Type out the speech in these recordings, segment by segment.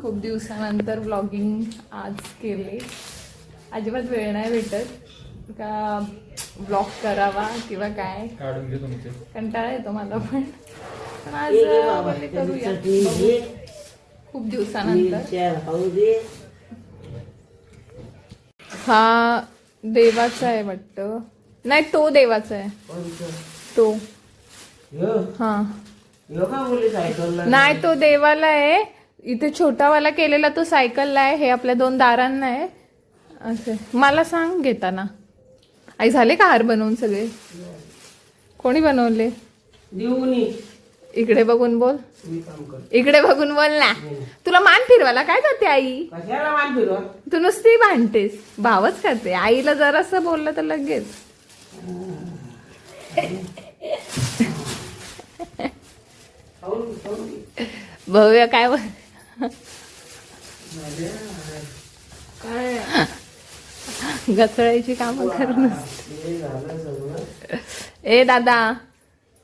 खूप दिवसानंतर व्लॉगिंग आज केले. अजिबात वेळ नाही भेटत. का ब्लॉग करावा किंवा काय? काढून घे तुमचे. कंटाळा येतो मला पण. पण आज करूया. खूप दिवसानंतर. हा देवाचा आहे वाटतं. नाही तो देवाचा आहे? तो? हा? नाही तो देवाला आहे. इथे छोटावाला केलेला तो सायकलला आहे हे आपल्या दोन दारांना आहे. असे. मला सांग घेताना. आई झाले का हार बनवून सगळे? कोणी बनवले. इकडे बघून बोल. इकडे बघून बोल ना. तुला मान फिरवायला काय जाते आई? कशाला मान फिरवा तू नुसती भांडतेस. भावच करते आईला जरासं बोललं तर लगेच. भव्य काय बोल काय? घसळायची कामं सगळं. ए दादा.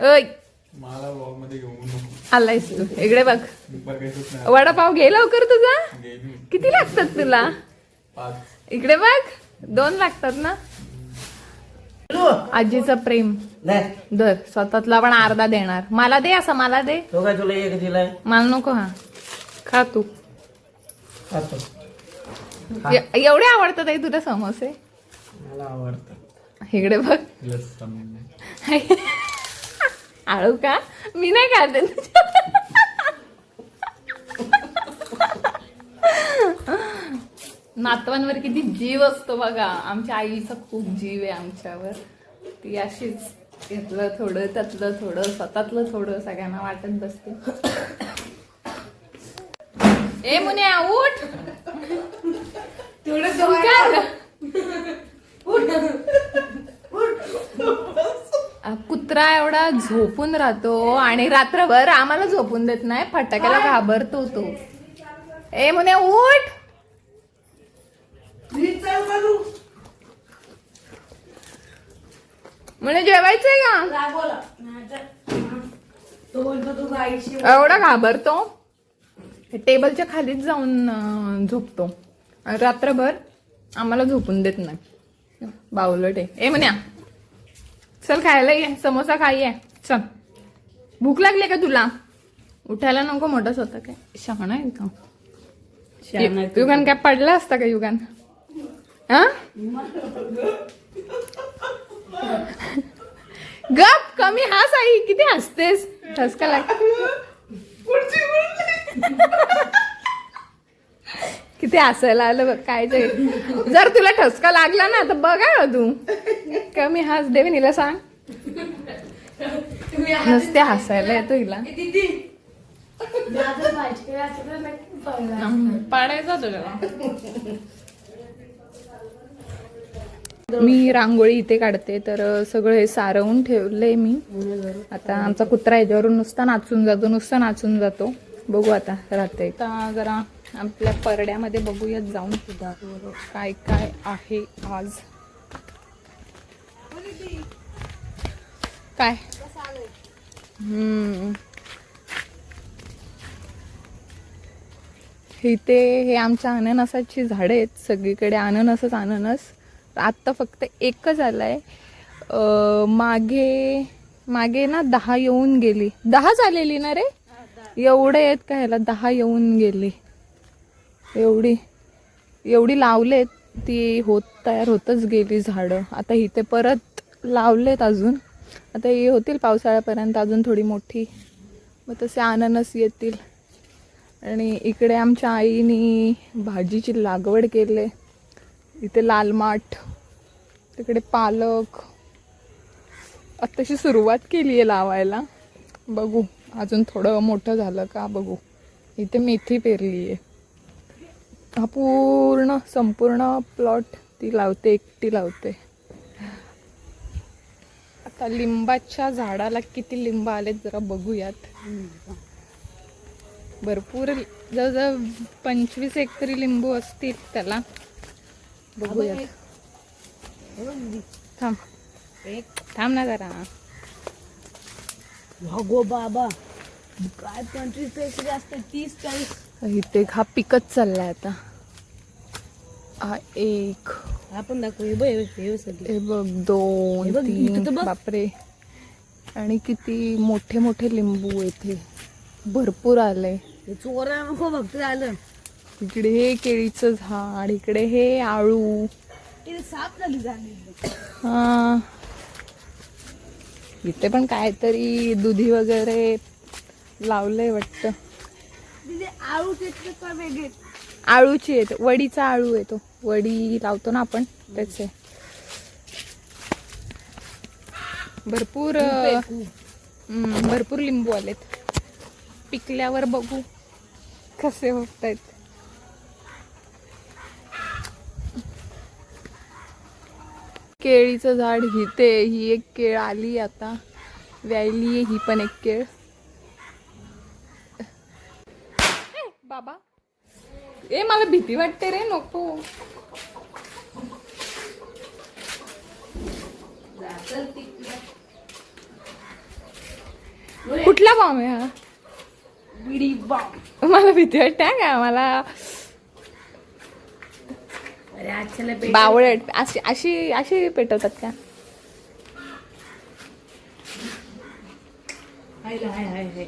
ओय. मला ब्लॉगमध्ये घेऊन नको. आलायस तू. इकडे बघ. वडापाव घे लवकर तुझा. किती लागतात तुला? पाच. इकडे बघ. दोन लागतात ना. आजीचं प्रेम. नाही. दर स्वतःतला पण अर्धा देणार. मला दे असं मला दे. तो काय तुला एक दिलाय? मला नको हा. खा तू. खातो. ए- एवढे आवडतात आई तुला समोसे? मला आवडतं इकडे बघ. आळू का? मी नाही खाते नातवांवर किती जीव असतो बघा. आमच्या आईचा खूप जीव आहे आमच्यावर. ती अशीच यातलं थोडं त्यातलं थोडं स्वतःतलं थोडं सगळ्यांना वाटत बसते. ए मुन्या उठ. थोडं अ, कुत्रा एवढा झोपून राहतो आणि रात्रभर आम्हाला झोपून देत नाही फटाक्याला घाबरतो तो. ए मुने उठ. म्हणे जेवायचंय का? तो बोलतो तू गाईशी एवढा घाबरतो? टेबलच्या खालीच जाऊन झोपतो. रात्रभर आम्हाला झोपून देत नाही. बावलट. आहे ए म्हण्या चल खायला ये. समोसा खाई चल. भूक लागली का तुला? उठायला नको मोठा स्वतः काय? शहाणा आहे का. युगान काय पडला असता का युगान? हा? गप कमी हास आई. किती हसतेस? ठसका लाग. किती हसायला आलं बघ काय ते. जर तुला ठसका लागला ना तर बघा ना तू. कमी हास देवी हिला सांग. नसते हसायला येतो हिला. पाडायचा तुला मी रांगोळी इथे काढते तर सगळं हे सारवून ठेवलंय मी. आता आमचा कुत्रा याच्यावरून नुसता नाचून जातो नुसता नाचून जातो. बघू आता राहते आता जरा आपल्या परड्यामध्ये बघूयात जाऊन. सुद्धा काय काय आहे आज? काय? हम्म. इथे हे आमच्या अननसाची झाडं आहेत सगळीकडे अननसच अननस. आत्ता फक्त एकच आलाय. आहे मागे मागे ना दहा येऊन गेली. दहाच आलेली ना रे? एवढे आहेत का ह्याला? दहा येऊन गेली. एवढी एवढी लावलेत ती होत तयार होतच गेली झाडं. आता इथे परत लावलेत अजून. आता हे होतील पावसाळ्यापर्यंत अजून थोडी मोठी. मग तसे अननस येतील. आणि इकडे आमच्या आईनी भाजीची लागवड केली. इथे लाल माठ तिकडे पालक. आत्ताशी सुरुवात केली आहे लावायला. बघू अजून थोडं मोठं झालं का बघू. इथे मेथी पेरली आहे. हा पूर्ण संपूर्ण प्लॉट ती लावते एकटी लावते. आता लिंबाच्या झाडाला किती लिंब आलेत जरा बघूयात. भरपूर जवळजवळ पंचवीस एक तरी लिंबू असतील त्याला. बघूयात. थांब. थांब ना जरा. गो बाबा काय पंचवीसपेक्षा जास्त तीस चाळीस. इथे हा पिकच चाललाय आता. हा एक. आपण दाखवू हे बघ हे सगळे. हे बघ दोन तीन. बापरे. आणि किती मोठे मोठे लिंबू इथे. भरपूर आलंय. चोरा नको फक्त आलं. इकडे हे केळीचं झाड इकडे हे आळू. साफ झाली हा. इथे पण काहीतरी दुधी वगैरे लावलंय वाटतं. आळू वेगळे आळूची आहे तो, वडीचा आळू आहे तो. वडी लावतो ना आपण त्याचे. भरपूर भरपूर लिंबू आलेत. पिकल्यावर बघू कसे होत आहेत केळीचं झाड ही ते ही एक केळ आली आता. व्यायली आहे ही पण एक केळ. बाबा. ए मला भीती वाटते रे नको. कुठला बॉम्ब आहे हा? मला भीती वाटते हा का? मला बावळट. अशी अशी अशी पेटवतात का? हाय हाय हाय हाय.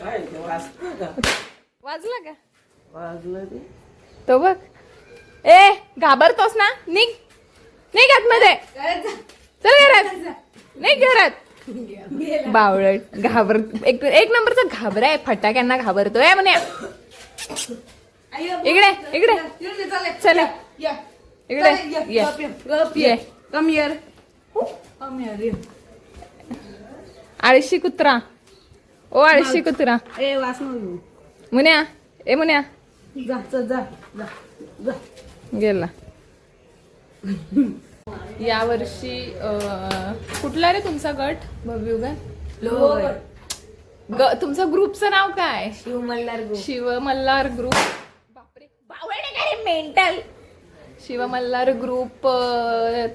काय ते वाचतं का? वाजला का? वाजलं ते तो बघ. ए घाबरतोस ना? निघ. निघ आतमध्ये. चल घरात. नाही घरात. बावळट. घाबर एक एक नंबरचा घाबरा आहे. फटाक्यांना घाबरतोय म्हणे. इकडे इकडे. चल. इकडे ये ये कम यर कम यर आळशी कुत्रा ओ आळशी कुत्रा ए वास मुन्या ए मुन्या जा जा जा जा गेला यावर्षी कुठला रे तुमचा गट? भव्य ग तुमचं ग्रुपचं नाव काय? शिव मल्हार शिव मल्हार ग्रुप. बापरे. बावळे काय मेंटल शिव मल्हार ग्रुप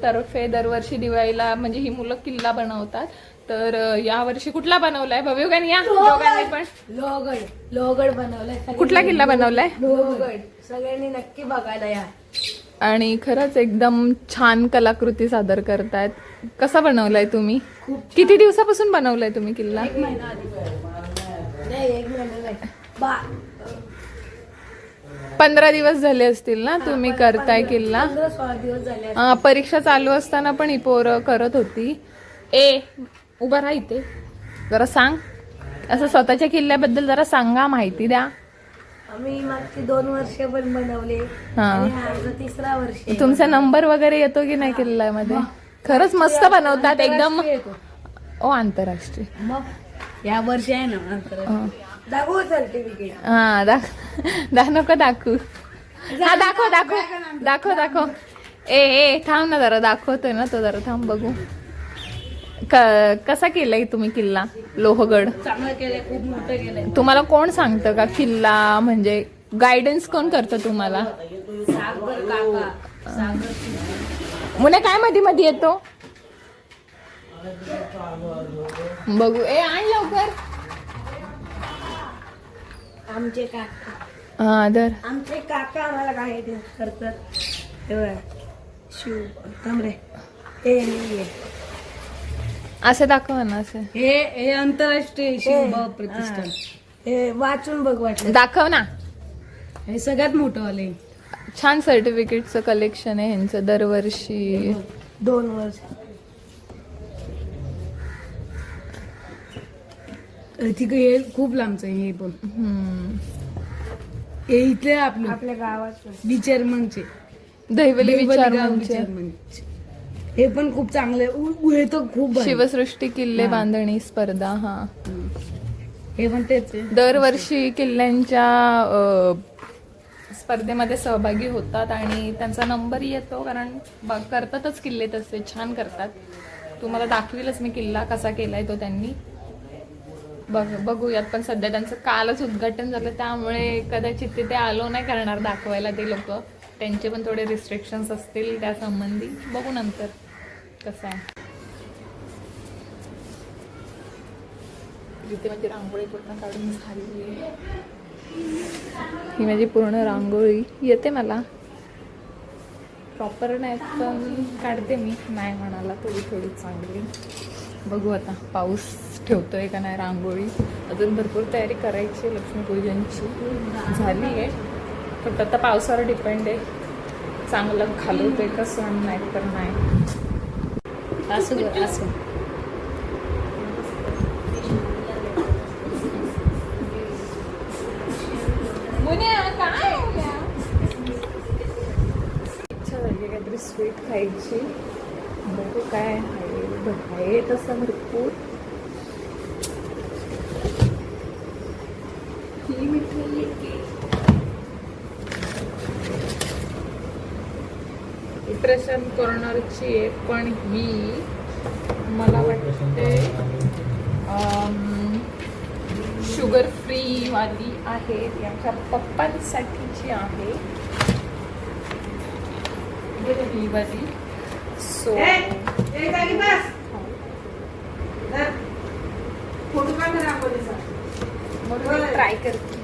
तर्फे दरवर्षी दिवाळीला म्हणजे ही मुलं किल्ला बनवतात. तर यावर्षी कुठला बनवलाय? भव्युगन या दोघांनी पण. लोहगड लोहगड बनवलाय कुठला किल्ला बनवलाय? लोहगड सगळ्यांनी नक्की बघायला या. आणि खरंच एकदम छान कलाकृती सादर करतायत. कसा बनवलाय तुम्ही? किती दिवसापासून बनवलाय तुम्ही किल्ला? एक महिना आधी नाही एक महिना नाही बा पंधरा दिवस झाले असतील ना तुम्ही करताय किल्ला पंधरा सोळा दिवस झाले अं, परीक्षा चालू असताना पण ही पोरं करत होती ए उभा राहा इथे जरा सांग असं स्वतःच्या किल्ल्याबद्दल जरा सांगा माहिती द्या आम्ही मागची दोन वर्ष पण बनवले हा. आणि हा आमचा तिसरा वर्ष आहे. तुमचा नंबर वगैरे येतो की नाही किल्ल्यामध्ये खरंच मस्त बनवतात एकदम आंतरराष्ट्रीय येतो. ओ आंतरराष्ट्रीय मग या वर्षी आहे ना. अं. दाखवू सर्टिफिकेट हा दाख दा नको दाखवू. हा दाखव दाखव दाखव दाखव. ए ए थांब ना जरा दाखवतोय ना तो जरा थांब बघू. क- कसा केलाय तुम्ही किल्ला? लोहगड? तुम्हाला कोण सांगतं का किल्ला म्हणजे गायडन्स कोण करतं तुम्हाला? मुने काय मध्ये मध्ये येतो? बघू. ए आण लवकर. आमचे काका. हा तर आमचे काका आम्हाला काय करतात. शिव. असं दाखव ना असं. हे हे आंतरराष्ट्रीय शिव प्रतिष्ठान. हे वाचून बघ वाटलं. दाखव ना. हे सगळ्यात मोठं आलंय छान सर्टिफिकेटचं कलेक्शन आहे ह्यांचं दरवर्षी. दोन वर्ष. तिकडे हे खूप लांबचं आहे हे पण. हम्म. हे इथले आपलं. आपल्या गावात विचारमनचे दहिवली विचार हे पण खूप चांगले हे तर खूप भारी. शिवसृष्टी किल्ले बांधणी स्पर्धा हा. हे पण तेच आहे. दरवर्षी किल्ल्यांच्या अ, स्पर्धेमध्ये सहभागी होतात आणि त्यांचा नंबर येतो कारण ब- करतातच किल्ले तसे छान करतात. तुम्हाला दाखवीलच मी किल्ला कसा केलाय तो त्यांनी. बघ बघूयात. पण सध्या त्यांचं कालच उद्घाटन झालं त्यामुळे कदाचित तिथे आलो नाही करणार दाखवायला ते लोक. त्यांचे पण थोडे रिस्ट्रिक्शन्स असतील त्या संबंधी. बघू नंतर कसं आहे. इथे माझी रांगोळी पूर्ण काढून झाली. ही माझी पूर्ण रांगोळी. येते मला. प्रॉपर नाही पण काढते मी. नाही म्हणाला थोडी थोडी चांगली. बघू आता पाऊस. ठेवतो आहे का नाही रांगोळी? अजून भरपूर तयारी करायची आहे लक्ष्मीपूजनची. झाली आहे. फक्त आता पावसावर डिपेंड आहे. चांगलं घालवतोय का सण नाही तर नाही. असू दे असू काय इच्छा झाली काहीतरी स्वीट खायची. बघू काय आहे. बघ आहे तसं भरपूर. ही. ही प्रशांत कॉर्नरची आहे पण ही मला वाटते शुगर फ्री वाली आहे. आमच्या पप्पांसाठीची आहे. ही वाली. सो रांगोळीचा म्हणून ट्राय करते.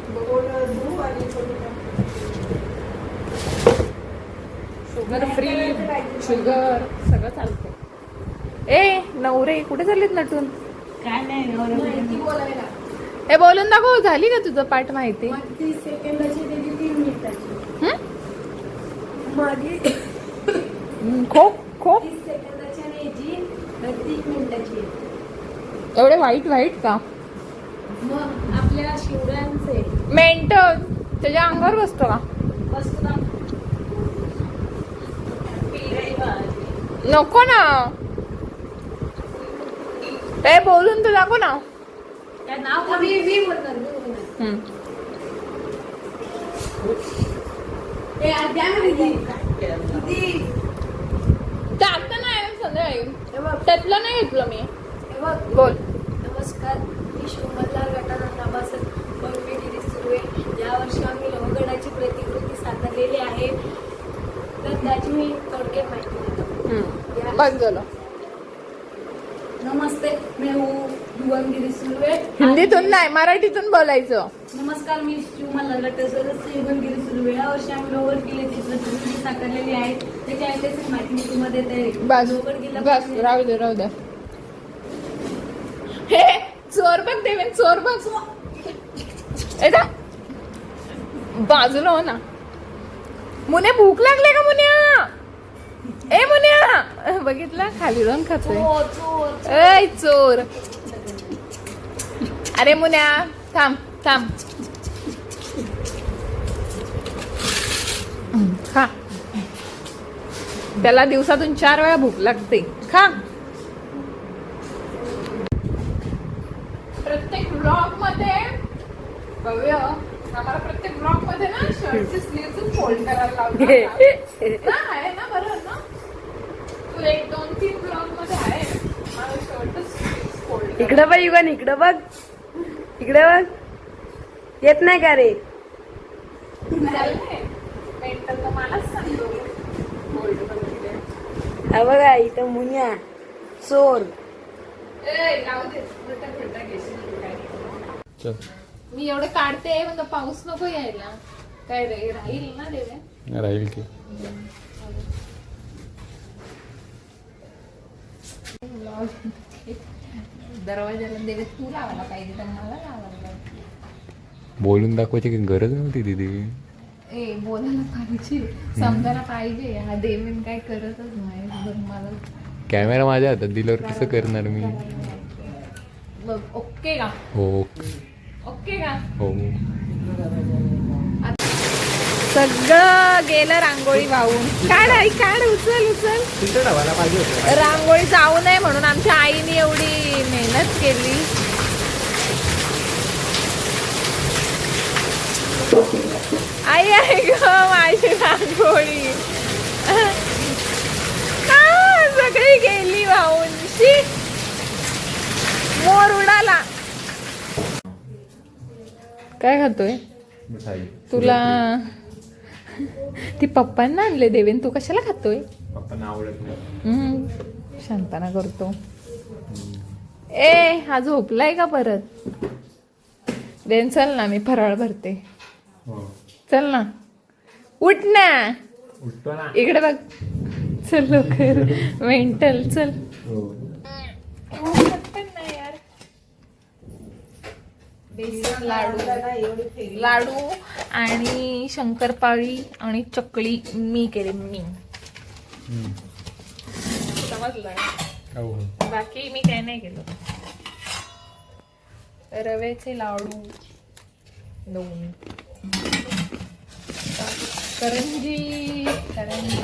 शुगर फ्री शुगर सगळं चालतं ए नवरे कुठे झालेत नटून? काय नाही हे बोलून दाखव झाली का तुझं पाठ माहिती? खूप खूप. एवढे वाईट वाईट का? मग आपल्या शिवरायांचे मेंट त्याच्या अंगावर बसतो का वस्तू दाखव. नको ना ए बोलून तर दाखव ना नाव? मी मी बोलणार मी बोलणार. ए, आ, द्या ना दीदी. दीदी, ते आता नाही संध्याकाळी हे बघ, त्यातलं नाही घेतलं मी हे बघ. बोल नमस्कार गटानंद सुरू आहे. यावर्षी आम्ही प्रतिकृती साकारलेली आहे. तर त्याची मी थोडक्यात माहिती देतो. बस झालं. नमस्ते मैं युवनगिरी सुर्वे हिंदीतून नाही मराठीतून बोलायचं. नमस्कार मी शिवमल्हार गट सदस्य युवनगिरी सुर्वे यावर्षी आम्ही लोहगड किल्ल्याची प्रतिकृती साकारलेली आहे. त्याची ऐतिहासिक माहिती मी तुम्हाला देत. लोहगड किल्ला बस राहू दे राहू दे. चोर बघ देवेन चोर बघ. बाजूला हो ना. मुने भूक लागले का मुन्या? ए मुन्या. बघितलं? खाली जाऊन खातोय. ऐ चोर अरे मुन्या थांब थांब. हं, खा. त्याला दिवसातून चार वेळा भूक लागते. खा प्रत्येक ब्लॉगमध्ये भव्य आम्हाला प्रत्येक ब्लॉगमध्ये ना शर्टचे स्लीव्ह फोल्ड करायला ना, आहे. ना बरोबर ना? तू एक दोन तीन ब्लॉगमध्ये आहे. मला शर्टच फोल्ड इकडं बघ युगन इकडं बघ. इकडे बघ. येत नाही का रे? मेंटल तर मलाच सांगतो फोल्ड वगैरे. हा बघा इथं मुनिया. चोर. ए लावू दे. उलटा पुलटा घेशील तू काय. चल. मी एवढे काढते म्हणजे पाऊस नको यायला. काय रे राहील ना देवे राहील की. दरवाजाला देवे तू लावायला पाहिजे तर मला लावायला पाहिजे. बोलून दाखवायची काही गरज नव्हती दिदी. ए बोलायला पाहिजे. समजायला पाहिजे. हा देवेन काय करतच नाही. बघ मला कॅमेरा माझ्या हातात दिल्यावर कसं करणार मी? बघ ओके का? हो ओके का? हो. सगळं गेलं रांगोळी वाहून. काढ आई काढ उचल उचल. रांगोळी जाऊ नये म्हणून आमच्या आईने एवढी मेहनत केली. आई आहे ग माझी रांगोळी. सगळी गेली वाहून? शी. मोर उडाला. काय खातोय? तुला ती पप्पांना आणले देवेन. तू कशाला खातोय? शांतना करतो. ए हा झोपलाय का परत? देन चल ना मी फराळ भरते. हो. चल ना. उठ ना. इकडे बघ. चल लवकर. मेंटल चल हो पटकन ना यार बेसन लाडू. लाडू आणि शंकरपाळी आणि चकली मी केली मी. समजलं? ना? हो. बाकी मी काय नाही केलं. रव्याचे लाडू. दोन. करंजी करंजी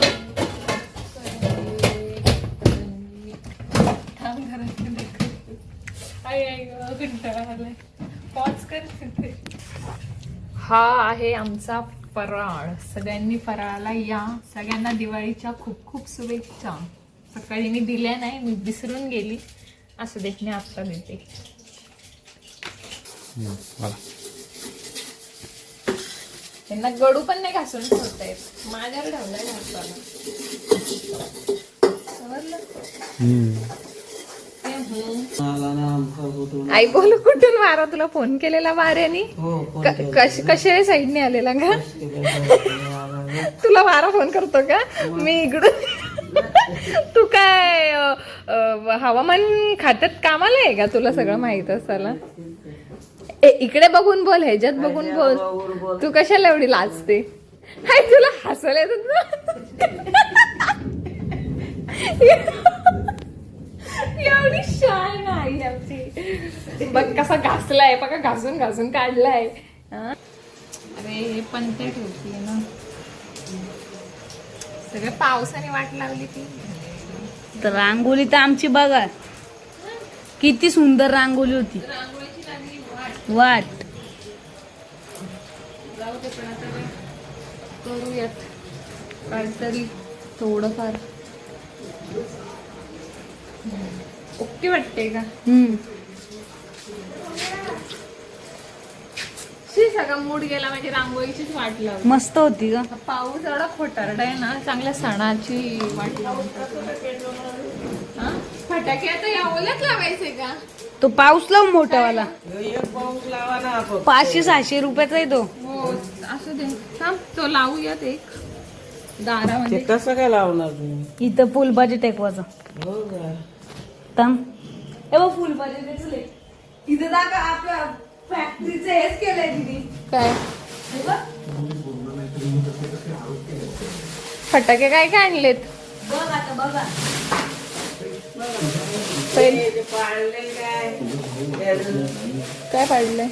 करंजी, गं, कंटाळा आलाय. हा आहे आमचा फराळ. सगळ्यांनी फराळाला या. सगळ्यांना दिवाळीच्या खूप खूप शुभेच्छा. सकाळी मी दिल्या नाही मी विसरून गेली. असं देत मी आत्ता देते. त्यांना गडू पण नाही घासून ठेवता येत. माझ्याकडे ठेवलाय घासाला समजलं? आई बोलू कुठून मारा तुला फोन केलेला वाऱ्याने? क- कश- साईडने आलेला का तुला वारा फोन करतो का? मी इकडून तू काय हवामान खात्यात कामाला आहे का तुला सगळं माहीत असायला? ए इकडे बघून बोल ह्याच्यात बघून बोल. तू कशाला एवढी लाजते? हाय तुला हसायला येतं ना? एवढी शान आई आमची. बघ कसा घासलाय बघा घासून घासून काढलाय. हा? अरे हे पण ते ठेवतीये ना. सगळं पावसाने वाट लावली ती. तर रांगोळी तर आमची बघा. किती सुंदर रांगोळी होती. लागली वाट. करूयात. काहीतरी थोडंफार. ओके वाटते का? सगळा मूड गेला म्हणजे रांगोळीचीच वाट लावली. मस्त होती ग. हा पाऊस एवढा खोटारडा आहे ना चांगल्या सणाची वाट लावून हा? फटाके आता या ओल्यात लावायचे का? तो पाऊस लाव मोठावाला पाचशे सहाशे रुपयाचा आहे तो. हो असं दे. थांब तो लावूयात एक. दारामध्ये. कसं काय लावणार इथं फुलभाजी टेकवाचा बघ फुलभाजी दिसले. इथे दाखवा आपल्या फॅक्टरीचं हेच केलंय तिने. काय? फटाके काय काय आणलेत? बघ आता बघा काय? पाडलंय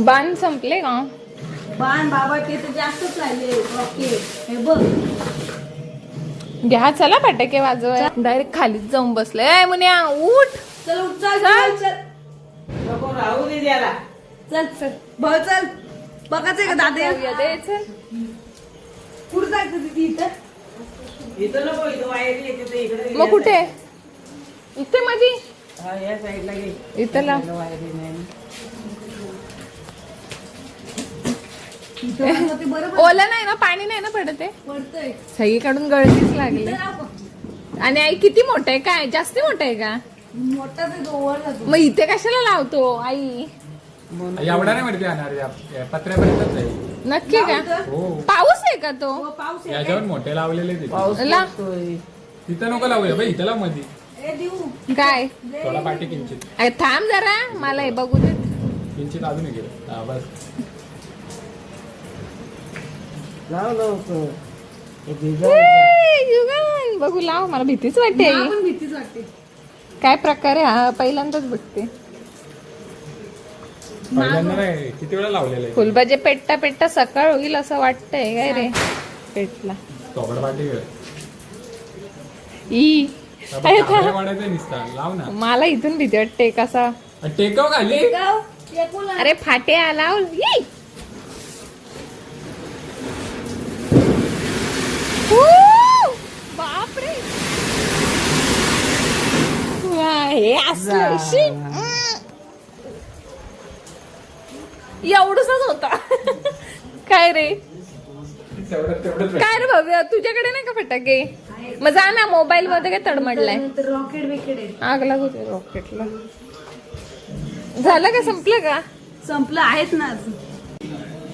बाण संपले का? बाण बाबा ते तर जास्तच राहिले. ओके हे बघ. घ्या चला फटाके वाजवाय. डायरेक्ट खालीच जाऊन बसले. ए मुन्या उठ. चल उठ चल चल. चल नको राहू दे त्याला. चल चल. भाऊ चल. बघायचंय का दादा? चल. कुठं जायचं तिथे इथं? इथं नको इथं वायर येते ते इकडे मग कुठे? इथे मधी. हा या साईडला घे इथं वायर नाही इथं बघ, ते बरोबर ओला नाही ना पाणी नाही ना पडत आहे? पडतंय. सगळीकडून गळतीच लागली. आणि आई किती मोठं आहे? काय जास्ती मोठं आहे का? मग इथे कशाला लावतो आई? एवढा नाही पत्र्यापर्यंतच आहे. नक्की का? हो. पाऊस आहे का तो? हो, पाऊस आहे. याच्यावर मोठे लावलेले तिथे नको लावूया बाई इथं लावमध्ये ए देऊ. काय? थोडा पाठी किंचित. थांब जरा मला हे बघू दे. किंचित अजून एक गेलं बस. लाव लवकर. हे बघू लाव मला भीतीच वाटते. भीतीच वाटते. काय प्रकार आहे? हा पहिल्यांदाच बघते. किती वेळा लावलेलं फुलभाजे पेटता पेटता सकाळ होईल असं वाटतंय काय रे? पेटला. ई. मला इथून भीती वाटते कसा? अ, टेकव खाली. अरे फाटे आला ई! ऊ! बापरे. वा, हे असलं होता. काय रे? काय रे भव्य तुझ्याकडे नाही का फटाके? मग जा ना मोबाईल मध्ये काय तडमडलाय? रॉकेट बिकेट आहे आग लागू दे रॉकेटला झालं का संपलं का? संपलं आहेत ना.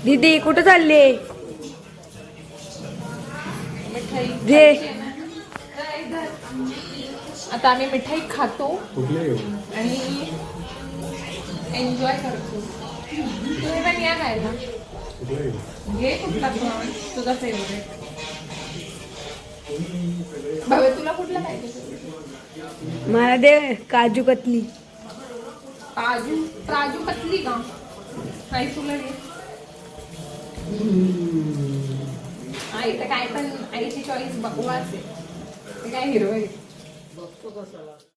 दीदी कुठे चालले जे आता आम्ही मिठाई खातो आणि एन्जॉय करतो. तुम्ही पण या खायला. घे कुठला तुझा फेवरेट भावे तुला कुठला पाहिजे मला दे काजू कतली. काजू? काजू कतली का? नाही तुला घे आई तर काय पण आईची चॉईस बकवास आहे. ते काय हिरवं आहे.